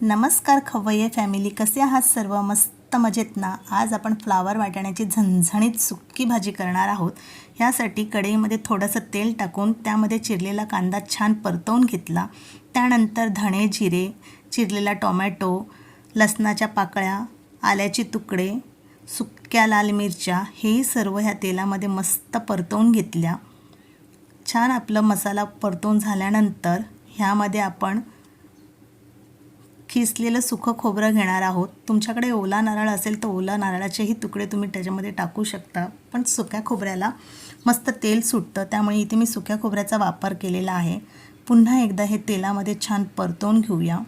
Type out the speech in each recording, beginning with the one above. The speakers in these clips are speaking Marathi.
नमस्कार खवय्ये फॅमिली कसे आहात सर्व? मस्त मजेत ना? आज आपण फ्लावर वाटाण्याची झणझणीत सुक्की भाजी करणार आहोत. ह्यासाठी कढईमध्ये थोडंसं तेल टाकून त्यामध्ये चिरलेला कांदा छान परतवून घेतला. त्यानंतर धणे जिरे चिरलेला टोमॅटो लसणाच्या पाकळ्या आल्याचे तुकडे सुक्या लाल मिरच्या हे सर्व ह्या तेलामध्ये मस्त परतवून घेतल्या. छान आपलं मसाला परतवून झाल्यानंतर ह्यामध्ये आपण खिसलेलं सुकं खोबरं घेणार आहोत. तुमच्याकडे ओला नारळ असेल तर ओला नारळाचेही तुकडे तुम्ही त्याच्यामध्ये टाकू शकता. पण सुक्या खोबऱ्याला मस्त तेल सुटतं. त्यामुळे इथे मी सुक्या खोबऱ्याचा वापर केलेला आहे. पुन्हा एकदा हे तेलामध्ये छान परतवून घेऊया.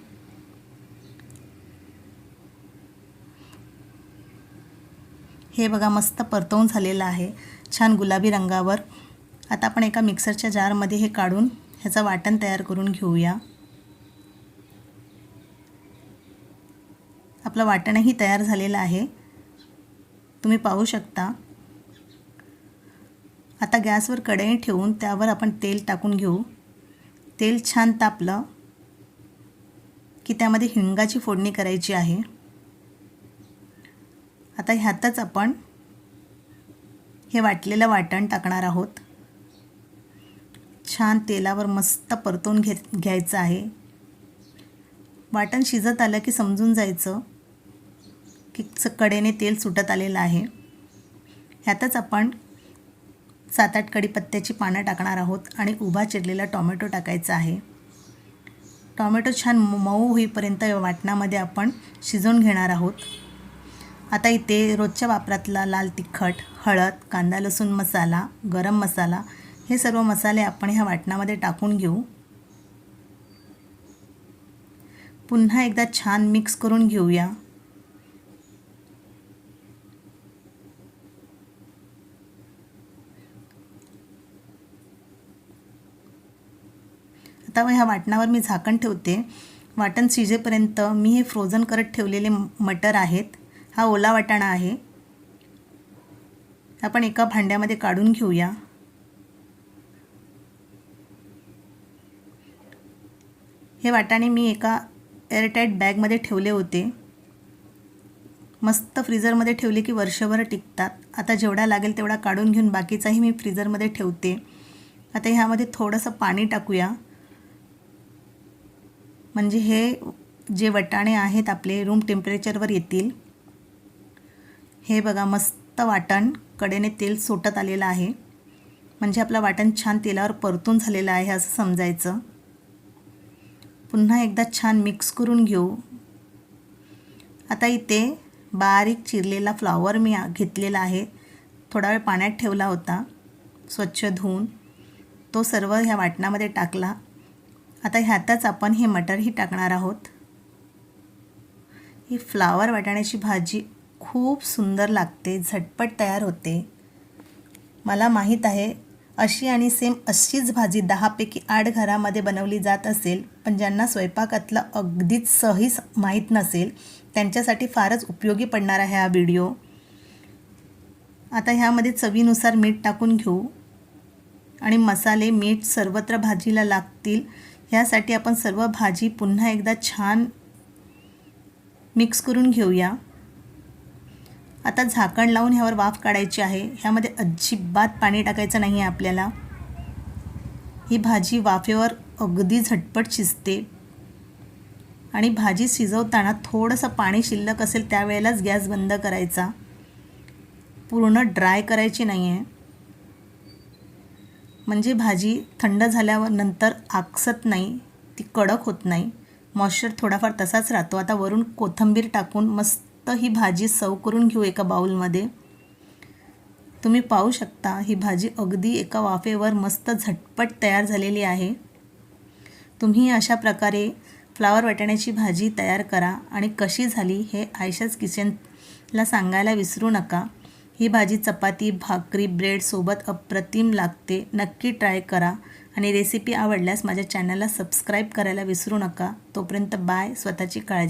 हे बघा मस्त परतवून झालेलं आहे. छान गुलाबी रंगावर. आता आपण एका मिक्सरच्या जारमध्ये हे काढून ह्याचं वाटण तयार करून घेऊया. आपलं वाटणही तयार झालेलं आहे. तुम्ही पाहू शकता. आता गॅसवर कढई ठेवून त्यावर आपण तेल टाकून घेऊ. तेल छान तापलं की त्यामध्ये हिंगाची फोडणी करायची आहे. आता ह्यातच आपण हे वाटलेलं वाटण टाकणार आहोत. छान तेलावर मस्त परतून घे घ्यायचं आहे. वाटण शिजत आलं की समजून जायचं. की कडेने तेल सुटत आलेलं आहे. ह्यातच आपण सात आठ कढीपत्त्याची पानं टाकणार आहोत आणि उभा चिरलेला टॉमॅटो टाकायचा आहे. टॉमॅटो छान मऊ होईपर्यंत वाटणामध्ये आपण शिजवून घेणार आहोत. आता इथे रोजच्या वापरातला लाल तिखट हळद कांदा लसूण मसाला गरम मसाला हे सर्व मसाले आपण ह्या वाटणामध्ये टाकून घेऊ. पुन्हा एकदा छान मिक्स करून घेऊया. आता ह्या वाटणावर मी झाकण ठेवते. वाटण शिजेपर्यंत मी हे फ्रोझन करत ठेवलेले मटर आहेत. हा ओला वाटाणा आहे. आपण एका भांड्यामध्ये काढून घेऊया. हे वाटाणे मी एका एअरटाईट बॅगमध्ये ठेवले होते. मस्त फ्रीजरमध्ये ठेवले की वर्षभर टिकतात. आता जेवढा लागेल तेवढा काढून घेऊन बाकीचाही मी फ्रीजरमध्ये ठेवते. आता ह्यामध्ये थोडंसं पाणी टाकूया. म्हणजे हे जे वटाणे आहेत आपले रूम टेम्परेचरवर येतील. हे बघा मस्त वाटण कडेने तेल सोटत आलेलं आहे. म्हणजे आपलं वाटण छान तेलावर परतून झालेलं आहे असं समजायचं. पुन्हा एकदा छान मिक्स करून घेऊ. आता इथे बारीक चिरलेला फ्लॉवर मी घेतलेला आहे. थोडा वेळ पाण्यात ठेवला होता. स्वच्छ धुवून. तो सर्व ह्या वाटणामध्ये टाकला. आता ह्यातच आपण हे मटरही टाकणार आहोत. ही फ्लावर वाटाण्याची भाजी खूप सुंदर लागते झटपट तयार होते. मला माहीत आहे अशी आणि सेम अशीच भाजी दहापैकी आठ घरामध्ये बनवली जात असेल पण ज्यांना स्वयंपाकातलं अगदीच सहज माहीत नसेल त्यांच्यासाठी फारच उपयोगी पडणार आहे हा व्हिडिओ. आता ह्यामध्ये चवीनुसार मीठ टाकून घेऊ. आणि मसाले मीठ सर्वत्र भाजीला लागतील ह्यासाठी आपण सर्व भाजी पुन्हा एकदा छान मिक्स करून घेऊया. आता झाकण लावून ह्यावर वाफ काढायची आहे. ह्यामध्ये अजिबात पाणी टाकायचं नाही आहे आपल्याला. ही भाजी वाफेवर अगदी झटपट शिजते. आणि भाजी शिजवताना थोडंसं पाणी शिल्लक असेल त्यावेळेलाच गॅस बंद करायचा. पूर्ण ड्राय करायची नाही आहे म्हणजे भाजी थंड झाल्यावर नंतर आकसत नाही ती कडक होत नाही. मॉइश्चर थोडाफार तसाच राहतो. आता वरून कोथिंबीर टाकून मस्त ही भाजी सव करून घेऊ एका बाऊलमध्ये तुम्ही पाहू शकता ही भाजी अगदी एका वाफेवर मस्त झटपट तयार झालेली आहे. तुम्ही अशा प्रकारे फ्लावर वाटाण्याची भाजी तयार करा आणि कशी झाली हे आयशाच किचनला सांगायला विसरू नका. ही भाजी चपाती भाकरी ब्रेडसोबत अप्रतिम लागते. नक्की ट्राय करा. आणि रेसिपी आवडल्यास माझ्या चॅनलला सबस्क्राईब करायला विसरू नका. तोपर्यंत बाय स्वतःची काळजी.